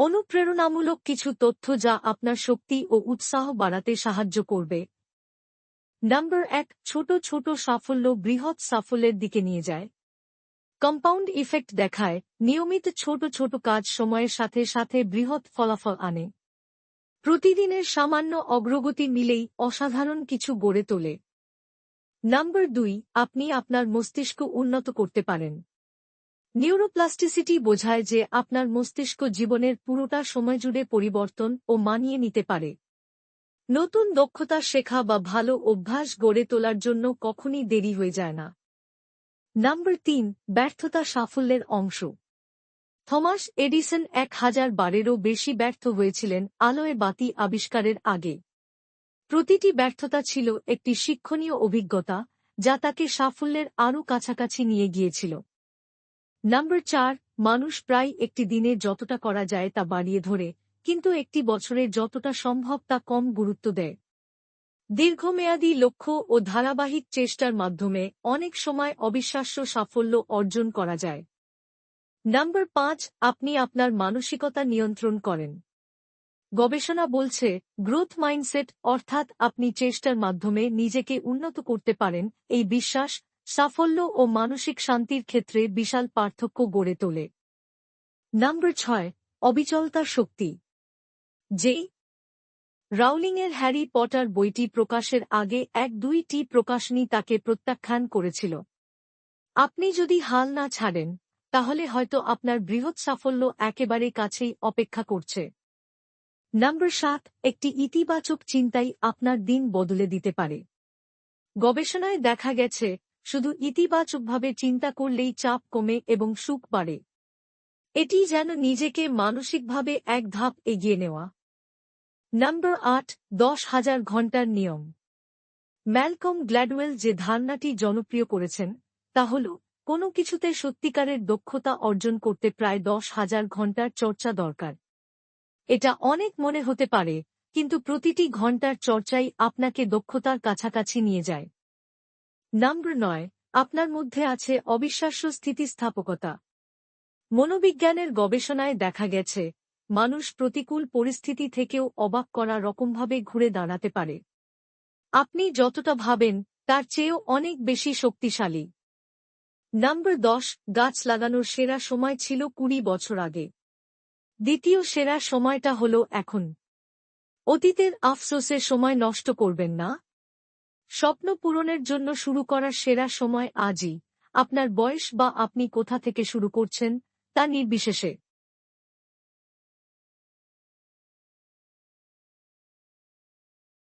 অনুপ্রেরণামূলক কিছু তথ্য যা আপনার শক্তি ও উৎসাহ বাড়াতে সাহায্য করবে। নাম্বার এক, ছোট ছোট সাফল্য বৃহৎ সাফল্যের দিকে নিয়ে যায়। কম্পাউন্ড ইফেক্ট দেখায়, নিয়মিত ছোট ছোট কাজ সময়ের সাথে সাথে বৃহৎ ফলাফল আনে। প্রতিদিনের সামান্য অগ্রগতি মিলেই অসাধারণ কিছু গড়ে তোলে। নাম্বার দুই, আপনি আপনার মস্তিষ্ক উন্নত করতে পারেন। নিউরোপ্লাস্টিসিটি বোঝায় যে আপনার মস্তিষ্ক জীবনের পুরোটা সময় জুড়ে পরিবর্তন ও মানিয়ে নিতে পারে। নতুন দক্ষতা শেখা বা ভালো অভ্যাস গড়ে তোলার জন্য কখনই দেরি হয়ে যায় না। নাম্বার তিন, ব্যর্থতা সাফল্যের অংশ। থমাস এডিসন এক হাজার বারেরও বেশি ব্যর্থ হয়েছিলেন আলোয় বাতি আবিষ্কারের আগে। প্রতিটি ব্যর্থতা ছিল একটি শিক্ষণীয় অভিজ্ঞতা, যা তাকে সাফল্যের আরও কাছাকাছি নিয়ে গিয়েছিল। নাম্বার চার, মানুষ প্রায় একটি দিনে যতটা করা যায় তা বাড়িয়ে ধরে, কিন্তু একটি বছরে যতটা সম্ভব তা কম গুরুত্ব দেয়। দীর্ঘমেয়াদী লক্ষ্য ও ধারাবাহিক চেষ্টার মাধ্যমে অনেক সময় অবিশ্বাস্য সাফল্য অর্জন করা যায়। নাম্বার পাঁচ, আপনি আপনার মানসিকতা নিয়ন্ত্রণ করেন। গবেষণা বলছে গ্রোথ মাইন্ডসেট অর্থাৎ আপনি চেষ্টার মাধ্যমে নিজেকে উন্নত করতে পারেন, এই বিশ্বাস সাফল্য ও মানসিক শান্তির ক্ষেত্রে বিশাল পার্থক্য গড়ে তোলে। নাম্বার ছয়, অবিচলতার শক্তি। যেই রাউলিংয়ের হ্যারি পটার বইটি প্রকাশের আগে এক দুইটি প্রকাশনী তাকে প্রত্যাখ্যান করেছিল। আপনি যদি হাল না ছাড়েন, তাহলে হয়তো আপনার বৃহৎ সাফল্য একেবারে কাছেই অপেক্ষা করছে। নাম্বার সাত, একটি ইতিবাচক চিন্তাই আপনার দিন বদলে দিতে পারে। গবেষণায় দেখা গেছে শুধু ইতিবাচকভাবে চিন্তা করলেই চাপ কমে এবং সুখ বাড়ে। এটি যেন নিজেকে মানসিকভাবে এক ধাপ এগিয়ে নেওয়া। নাম্বার আট, দশ হাজার ঘণ্টার নিয়ম। ম্যালকম গ্ল্যাডওয়েল যে ধারণাটি জনপ্রিয় করেছেন, তা হল, কোনো কিছুতে সত্যিকারের দক্ষতা অর্জন করতে প্রায় দশ হাজার ঘণ্টার চর্চা দরকার। এটা অনেক মনে হতে পারে, কিন্তু প্রতিটি ঘণ্টার চর্চাই আপনাকে দক্ষতার কাছাকাছি নিয়ে যায়। নাম্বার নয়, আপনার মধ্যে আছে অবিশ্বাস্য স্থিতিস্থাপকতা। মনোবিজ্ঞানের গবেষণায় দেখা গেছে, মানুষ প্রতিকূল পরিস্থিতি থেকেও অবাক করা রকমভাবে ঘুরে দাঁড়াতে পারে। আপনি যতটা ভাবেন, তার চেয়েও অনেক বেশি শক্তিশালী। নাম্বার দশ, গাছ লাগানোর সেরা সময় ছিল কুড়ি বছর আগে। দ্বিতীয় সেরা সময়টা হল এখন। অতীতের আফসোসের সময় নষ্ট করবেন না? স্বপ্ন পূরণের জন্য শুরু করার সেরা সময় আজই। আপনার বয়স বা আপনি কোথা থেকে শুরু করছেন, তা নির্বিশেষে।